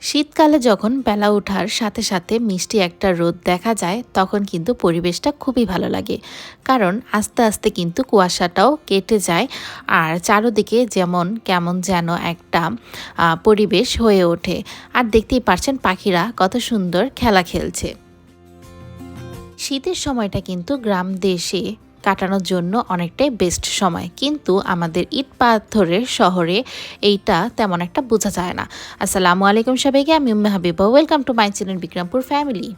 শীতকালে যখন বেলা ওঠার সাথে সাথে মিষ্টি একটা রোদ দেখা যায়, তখন কিন্তু পরিবেশটা খুবই ভালো লাগে। কারণ আস্তে আস্তে কিন্তু কুয়াশাটাও কেটে যায় আর চারোদিকে যেমন কেমন যেন একটা পরিবেশ হয়ে ওঠে। আর দেখতেই পারছেন পাখিরা কত সুন্দর খেলা খেলছে। শীতের সময়টা কিন্তু গ্রাম দেশে কাটানোর জন্য অনেকটাই বেস্ট সময়। কিন্তু আমাদের ইট পাথরের শহরে এইটা তেমন একটা বোঝা যায় না। আসসালামু আলাইকুম সবাইকে, আমি Umme Habiba. Welcome to my channel Bikrampur family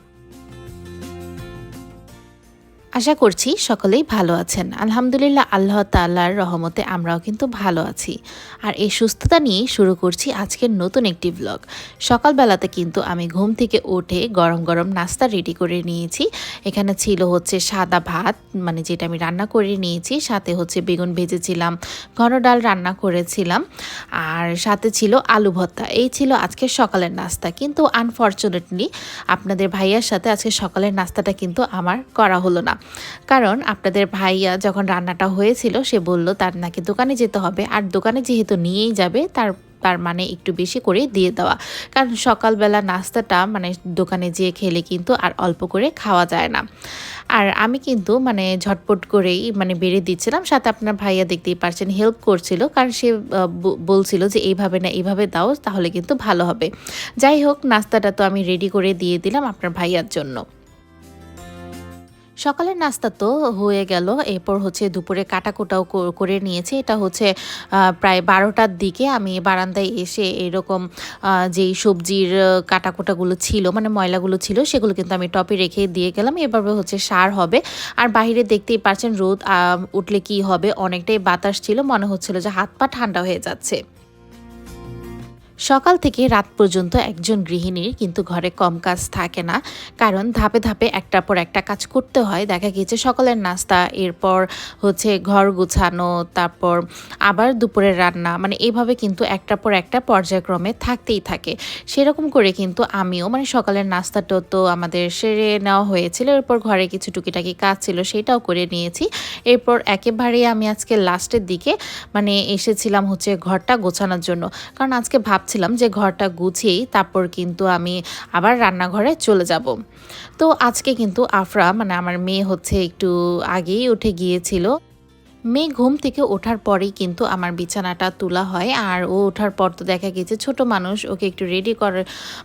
আশা করছি সকলেই ভালো আছেন। আলহামদুলিল্লাহ আল্লাহ তাল্লাহর রহমতে আমরাও কিন্তু ভালো আছি। আর এই সুস্থতা নিয়েই শুরু করছি আজকের নতুন একটি ব্লগ সকালবেলাতে কিন্তু আমি ঘুম থেকে উঠে গরম গরম নাস্তা রেডি করে নিয়েছি। এখানে ছিল হচ্ছে সাদা ভাত মানে যেটা আমি রান্না করে নিয়েছি। সাথে হচ্ছে বেগুন ভেজেছিলাম, ঘন ডাল রান্না করেছিলাম। আর সাথে ছিল আলু ভর্তা। এই ছিল আজকের সকালের নাস্তা। কিন্তু আনফর্চুনেটলি আপনাদের ভাইয়ার সাথে আজকে সকালের নাস্তাটা কিন্তু আমার করা হলো না। কারণ আপনাদের ভাইয়া যখন রান্নাটা হয়েছিল, সে বলল, তার নাকি দোকানে যেতে হবে। আর দোকানে যেহেতু নিয়েই যাবে, তার তার মানে একটু বেশি করে দিয়ে দেওয়া। কারণ সকালবেলা নাস্তাটা মানে দোকানে যেয়ে খেলে কিন্তু আর অল্প করে খাওয়া যায় না। আর আমি কিন্তু মানে ঝটপট করেই মানে বেড়ে দিচ্ছিলাম। সাথে আপনার ভাইয়া দেখতেই পারছেন, হেল্প করছিল। কারণ সে বলছিল যে, এইভাবে না, এইভাবে দাও, তাহলে কিন্তু ভালো হবে। যাই হোক, নাস্তাটা তো আমি রেডি করে দিয়ে দিলাম আপনার ভাইয়ার জন্য। সকালের নাস্তা তো হয়ে গেল। এরপর হচ্ছে দুপুরে কাটাকুটাও করে নিয়েছি। এটা হচ্ছে প্রায় বারোটার দিকে আমি বারান্দায় এসে এরকম যেই সবজির কাটাকুটাগুলো ছিল মানে ময়লাগুলো ছিল, সেগুলো কিন্তু আমি টপে রেখে দিয়ে গেলাম। এভাবে হচ্ছে সার হবে। আর বাইরে দেখতেই পারছেন রোদ উঠলে কি হবে? অনেকটাই বাতাস ছিল। মনে হচ্ছিল যে হাত পা ঠান্ডা হয়ে যাচ্ছে। সকাল থেকে রাত পর্যন্ত একজন গৃহিণীর কিন্তু ঘরে কম কাজ থাকে না, কারণ ধাপে ধাপে একটার পর একটা কাজ করতে হয়। দেখা গিয়েছে সকালের নাস্তা, এরপর হচ্ছে ঘর গুছানো, তারপর আবার দুপুরের রান্না। মানে এইভাবে কিন্তু একটার পর একটা পর্যায়ক্রমে থাকতেই থাকে। সেরকম করে কিন্তু আমিও মানে সকালের নাস্তাটা তো আমাদের সেরে নেওয়া হয়েছিল, এরপর ঘরে কিছু টুকিটাকি কাজ ছিল সেটাও করে নিয়েছি। এরপর একেবারেই আমি আজকে লাস্টের দিকে মানে এসেছিলাম হচ্ছে ঘরটা গোছানোর জন্য। কারণ আজকে ভাবছিলাম যে ঘরটা গুছিয়েই তারপর কিন্তু আমি আবার রান্নাঘরে চলে যাব। তো আজকে কিন্তু আফরা মানে আমার মেয়ে হচ্ছে একটু আগেই উঠে গিয়েছিল। মেয়ে ঘুম থেকে ওঠার পরেই কিন্তু আমার বিছানাটা তোলা হয় আর ও ওঠার পর তো দেখা গিয়েছে ছোট মানুষ, ওকে একটু রেডি করে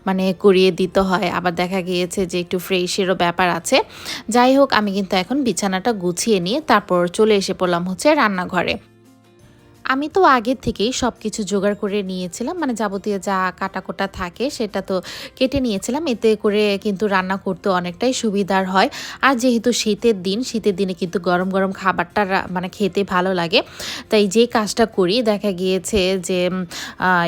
মানে করিয়ে দিতে হয়। আবার দেখা গিয়েছে যে একটু ফ্রেশেরও ব্যাপার আছে। যাই হোক, আমি কিন্তু এখন বিছানাটা গুছিয়ে নিয়ে তারপর চলে এসে পড়লাম হচ্ছে রান্নাঘরে। আমি তো আগের থেকেই সব কিছু জোগাড় করে নিয়েছিলাম মানে যাবতীয় যা কাটাকোটা থাকে সেটা তো কেটে নিয়েছিলাম। এতে করে কিন্তু রান্না করতে অনেকটাই সুবিধার হয়। আর যেহেতু শীতের দিন, শীতের দিনে কিন্তু গরম গরম খাবারটা মানে খেতে ভালো লাগে। তাই যে কাজটা করি, দেখা গিয়েছে যে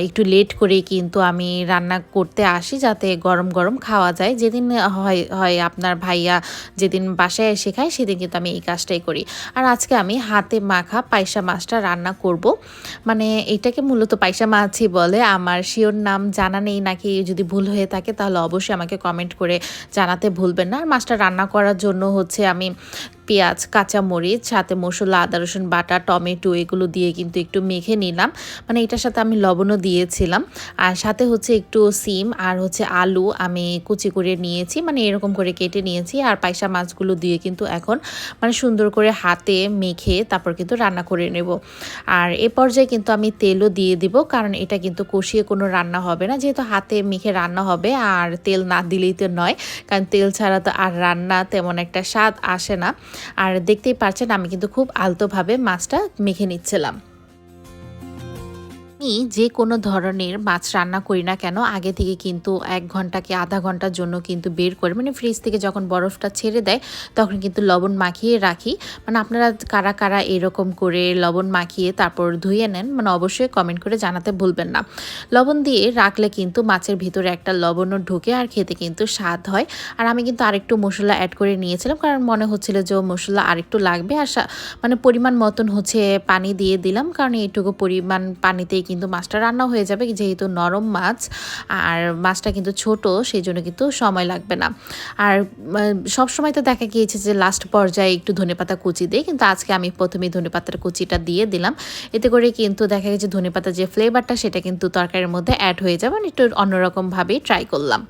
একটু লেট করে কিন্তু আমি রান্না করতে আসি যাতে গরম গরম খাওয়া যায়। যেদিন হয় হয় আপনার ভাইয়া যেদিন বাসায় এসে খায়, সেদিন কিন্তু আমি এই কাজটাই করি। আর আজকে আমি হাতে মাখা পায়সা মাছটা রান্না করব। মানে এটাকে মূলত পায়সা মাছই বলে। আমার শিওর নাম জানা নেই, নাকি যদি ভুল হয়ে থাকে তাহলে অবশ্যই আমাকে কমেন্ট করে জানাতে ভুলবেন না। আর মাছটা রান্না করার জন্য হচ্ছে আমি পেঁয়াজ, কাঁচামরিচ, সাথে মশলা আদা, রসুন, বাটা, টমেটো এগুলো দিয়ে কিন্তু একটু মেখে নিলাম। মানে এটার সাথে আমি লবণও দিয়েছিলাম। আর সাথে হচ্ছে একটু সিম আর হচ্ছে আলু আমি কুচি করে নিয়েছি। মানে এরকম করে কেটে নিয়েছি। আর পায়সা মাছগুলো দিয়ে কিন্তু এখন মানে সুন্দর করে হাতে মেখে তারপর কিন্তু রান্না করে নেব। আর এ পর্যায়ে কিন্তু আমি তেলও দিয়ে দিব। কারণ এটা কিন্তু কষিয়ে কোনো রান্না হবে না। যেহেতু হাতে মেখে রান্না হবে, আর তেল না দিলেই তো নয়। কারণ তেল ছাড়া তো আর রান্না তেমন একটা স্বাদ আসে না। আর দেখতেই পারছেন আমি কিন্তু খুব আলতোভাবে মাছটা মেখে নিচ্ছিলাম। আমি যে কোনো ধরনের মাছ রান্না করি না কেন, আগে থেকে কিন্তু এক ঘণ্টা কি আধা ঘণ্টার জন্য কিন্তু বের করে মানে ফ্রিজ থেকে যখন বরফটা ছেড়ে দেয়, তখন কিন্তু লবণ মাখিয়ে রাখি। মানে আপনারা কারা কারা এরকম করে লবণ মাখিয়ে তারপর ধুয়ে নেন মানে অবশ্যই কমেন্ট করে জানাতে ভুলবেন না। লবণ দিয়ে রাখলে কিন্তু মাছের ভিতরে একটা লবণও ঢুকে আর খেতে কিন্তু স্বাদ হয়। আর আমি কিন্তু আরেকটু মশলা অ্যাড করে নিয়েছিলাম, কারণ মনে হচ্ছিল যে মশলা আরেকটু লাগবে আর মানে পরিমাণ মতন হচ্ছে পানি দিয়ে দিলাম, কারণ এইটুকু পরিমাণ পানিতেই কিন্তু মাছটা রান্না হয়ে যাবে যেহেতু নরম মাছ, আর মাছটা কিন্তু ছোট সেই জন্য কিন্তু সময় লাগবে না। আর সবসময় তো দেখা গিয়েছে যে লাস্ট পর্যায়ে একটু ধনেপাতা কুচি দিই, কিন্তু আজকে আমি প্রথমেই ধনেপাতার কুচিটা দিয়ে দিলাম। এতে করে কিন্তু দেখা গেছে ধনেপাতার যে ফ্লেভারটা সেটা কিন্তু তরকারির মধ্যে অ্যাড হয়ে যাবে একটু অন্যরকমভাবেই ট্রাই করলাম।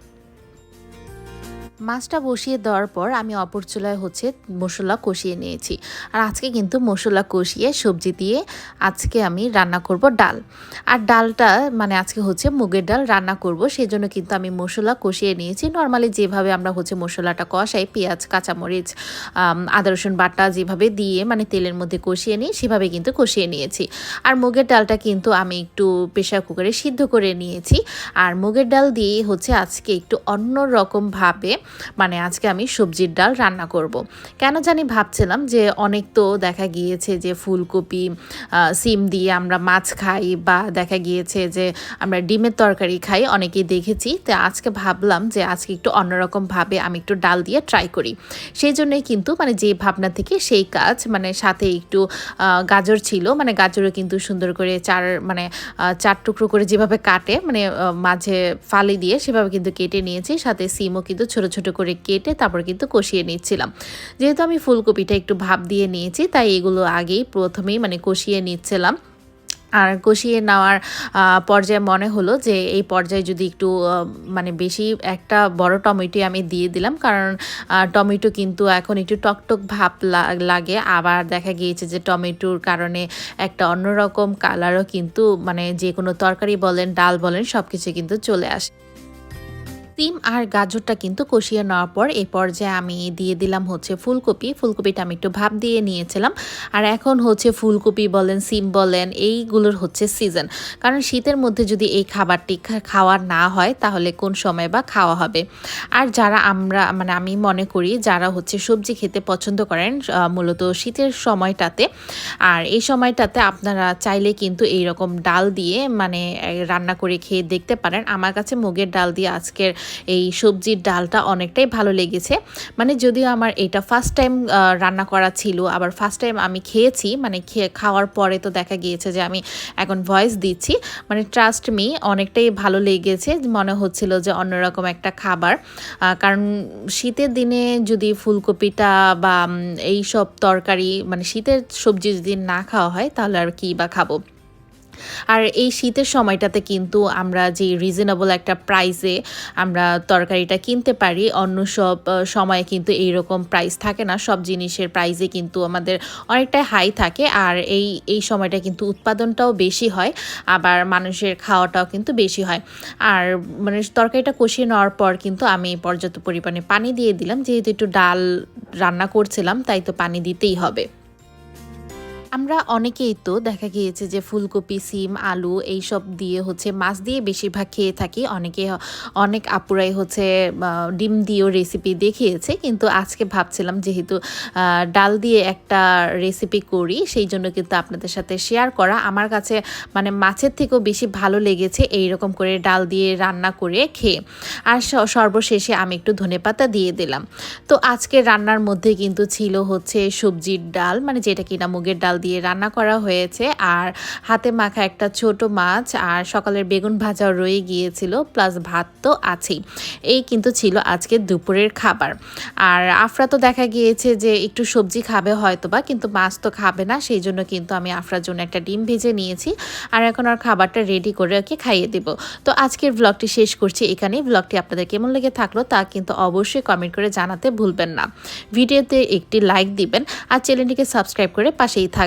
মাছটা বসিয়ে দেওয়ার পর আমি অপর চুলায় হচ্ছে মশলা কষিয়ে নিয়েছি। আর আজকে কিন্তু মশলা কষিয়ে সবজি দিয়ে আজকে আমি রান্না করব ডাল। আর ডালটা মানে আজকে হচ্ছে মুগের ডাল রান্না করব সেই জন্য কিন্তু আমি মশলা কষিয়ে নিয়েছি। নর্মালি যেভাবে আমরা হচ্ছে মশলাটা কষাই, পেঁয়াজ, কাঁচামরিচ আদা, রসুন বাটা যেভাবে দিয়ে মানে তেলের মধ্যে কষিয়ে নিই, সেভাবে কিন্তু কষিয়ে নিয়েছি। আর মুগের ডালটা কিন্তু আমি একটু প্রেশার কুকারে সিদ্ধ করে নিয়েছি। আর মুগের ডাল দিয়ে হচ্ছে আজকে একটু অন্য রকমভাবে মানে আজকে আমি সবজির ডাল রান্না করব। কেন জানি ভাবছিলাম যে অনেক তো দেখা গিয়েছে যে ফুলকপি সিম দিয়ে আমরা মাছ খাই বা দেখা গিয়েছে যে আমরা ডিমের তরকারি খাই, অনেকেই দেখেছি। তো আজকে ভাবলাম যে আজকে একটু অন্যরকমভাবে আমি একটু ডাল দিয়ে ট্রাই করি। সেই জন্যই কিন্তু মানে যে ভাবনা থেকে সেই কাজ মানে সাথে একটু গাজর ছিল মানে গাজরও কিন্তু সুন্দর করে চার মানে চার টুকরো করে যেভাবে কাটে মানে মাঝে ফালি দিয়ে সেভাবে কিন্তু কেটে নিয়েছি। সাথে সিমও কিন্তু ছোট ছোট করে কেটে তারপর কিন্তু কষিয়ে নিচ্ছিলাম। যেহেতু আমি ফুলকপিটা একটু ভাপ দিয়ে নিয়েছি, তাই এগুলো আগেই প্রথমেই মানে কষিয়ে নিচ্ছিলাম। আর কষিয়ে নেওয়ার পর্যায়ে মনে হলো যে এই পর্যায়ে যদি একটু মানে বেশি একটা বড় টমেটো আমি দিয়ে দিলাম, কারণ টমেটো কিন্তু এখন একটু টকটক ভাব লাগে। আবার দেখা গিয়েছে যে টমেটোর কারণে একটা অন্যরকম কালারও কিন্তু মানে যে কোনো তরকারি বলেন, ডাল বলেন সব কিছু কিন্তু চলে আসে। সিম আর গাজরটা কিন্তু কষিয়ে নেওয়ার পর এই পর্যায়ে আমি দিয়ে দিলাম হচ্ছে ফুলকপি। ফুলকপিটা আমি একটু ভাব দিয়ে নিয়েছিলাম। আর এখন হচ্ছে ফুলকপি বলেন, সিম বলেন, এইগুলোর হচ্ছে সিজন। কারণ শীতের মধ্যে যদি এই খাবারটি খাওয়া না হয়, তাহলে কোন সময় বা খাওয়া হবে? আর যারা আমরা মানে আমি মনে করি যারা হচ্ছে সবজি খেতে পছন্দ করেন মূলত শীতের সময়টাতে। আর এই সময়টাতে আপনারা চাইলে কিন্তু এই রকম ডাল দিয়ে মানে রান্না করে খেয়ে দেখতে পারেন। আমার কাছে মুগের ডাল দিয়ে আজকের এই সবজির ডালটা অনেকটাই ভালো লেগেছে। মানে যদিও আমার এটা ফার্স্ট টাইম রান্না করা ছিল, আবার ফার্স্ট টাইম আমি খেয়েছি মানে খেয়ে খাওয়ার পরে তো দেখা গিয়েছে যে আমি এখন ভয়েস দিচ্ছি। মানে ট্রাস্ট মি অনেকটাই ভালো লেগেছে, মনে হচ্ছিল যে অন্যরকম একটা খাবার। কারণ শীতের দিনে যদি ফুলকপিটা বা এই সব তরকারি মানে শীতের সবজি যদি না খাওয়া হয়, তাহলে আর কি বা খাব? আর এই শীতের সময়টাতে কিন্তু আমরা যে রিজনেবল একটা প্রাইসে আমরা তরকারিটা কিনতে পারি, অন্য সব সময়ে কিন্তু এই রকম প্রাইস থাকে না। সব জিনিসের প্রাইসে কিন্তু আমাদের অনেকটাই হাই থাকে। আর এই এই সময়টা কিন্তু উৎপাদনটাও বেশি হয়, আবার মানুষের খাওয়াটাও কিন্তু বেশি হয়। আর মানে তরকারিটা কষিয়ে নেওয়ার পর কিন্তু আমি পর্যাপ্ত পরিমাণে পানি দিয়ে দিলাম। যেহেতু একটু ডাল রান্না করছিলাম, তাই তো পানি দিতেই হবে। আমরা অনেকেই তো দেখা গিয়েছে যে ফুলকপি, সিম, আলু এই সব দিয়ে হচ্ছে মাছ দিয়ে বেশিরভাগ খেয়ে থাকি। অনেকে অনেক আপুরাই হচ্ছে ডিম দিয়েও রেসিপি দেখিয়েছে। কিন্তু আজকে ভাবছিলাম যেহেতু ডাল দিয়ে একটা রেসিপি করি, সেই জন্য কিন্তু আপনাদের সাথে শেয়ার করা। আমার কাছে মানে মাছের থেকেও বেশি ভালো লেগেছে এই রকম করে ডাল দিয়ে রান্না করে খেয়ে। আর সর্বশেষে আমি একটু ধনেপাতা দিয়ে দিলাম। তো আজকে রান্নার মধ্যে কিন্তু ছিল হচ্ছে সবজির ডাল মানে যেটা কিনা মুগের ডাল দিয়ে রান্না করা হয়েছে। আর হাতে মাখা একটা ছোট মাছ আর সকালের বেগুন ভাজাও রয়ে গিয়েছিল, প্লাস ভাত তো আছেই। এই কিন্তু ছিল আজকে দুপুরের খাবার। আর আফরা তো দেখা গিয়েছে যে একটু সবজি খাবে হয়তো বা কিন্তু মাছ তো খাবে না, সেই জন্য কিন্তু আমি আফরার জন্য একটা ডিম ভেজে নিয়েছি। আর এখন আর খাবারটা রেডি করে ওকে খাইয়ে দেব। তো আজকের ব্লগটি শেষ করছি এখানেই। ব্লগটি আপনাদের কেমন লেগে থাকল তা কিন্তু অবশ্যই কমেন্ট করে জানাতে ভুলবেন না। ভিডিওতে একটি লাইক দিবেন আর চ্যানেলটিকে সাবস্ক্রাইব করে পাশেই থাকবেন।